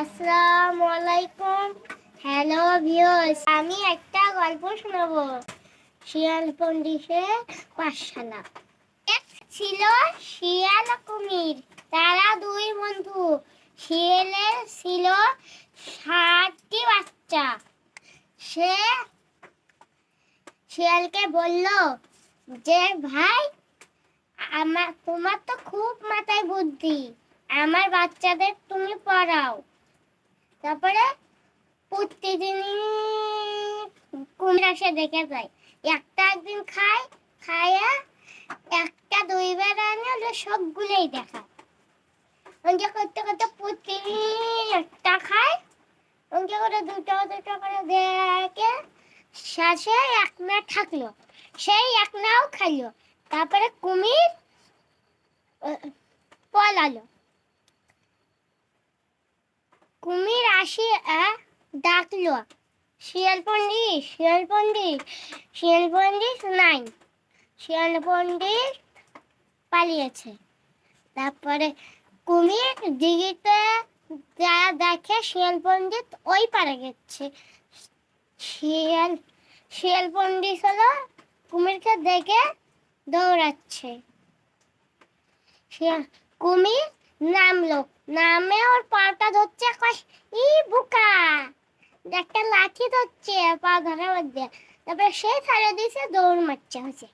আসসালামু আলাইকুম। Hello viewers আমি একটা গল্প শোনাবো। শিয়াল পন্ডিতের পাঠশালা। ছিল শিয়াল কুমির। তারা দুই বন্ধু। শিয়ালের ছিল সাতটি বাচ্চা। সে শিয়ালকে বলল, যে ভাই আমার তোমার তো খুব মাথায় বুদ্ধি। আমার বাচ্চাদের তুমি পড়াও। তারপরে প্রতিদিনই কুমির আসে দেখে যায় একটা একদিন খায় খায়া একটা দুইবার আনে সবগুলোই দেখা অঙ্কে করতে করতে প্রতিদিন একটা খায় অঙ্কে করে দুটো দুটো করে দেখে শেষে এক না থাকল, সেই এক নাও খাইলো। তারপরে কুমির পলালো। কুমির আসি ডাকলো শিয়াল পণ্ডিত শিয়াল পণ্ডিত শিয়াল পণ্ডিত নাই শিয়াল পণ্ডিত পালিয়েছে। তারপরে কুমির দিঘিতে যা দেখে শিয়াল পণ্ডিত ওই পারে গেছে। শিয়াল শিয়াল পণ্ডিত হলো কুমিরকে দেখে দৌড়াচ্ছে। কুমির নামলো। নামে ওর পাটা ধরছে, কয়, ই বুকা, একটা লাঠি ধরছে, পা ধরার মধ্যে। তারপরে সে ছাড়ে দিয়েছে, দৌড় মারছে হচ্ছে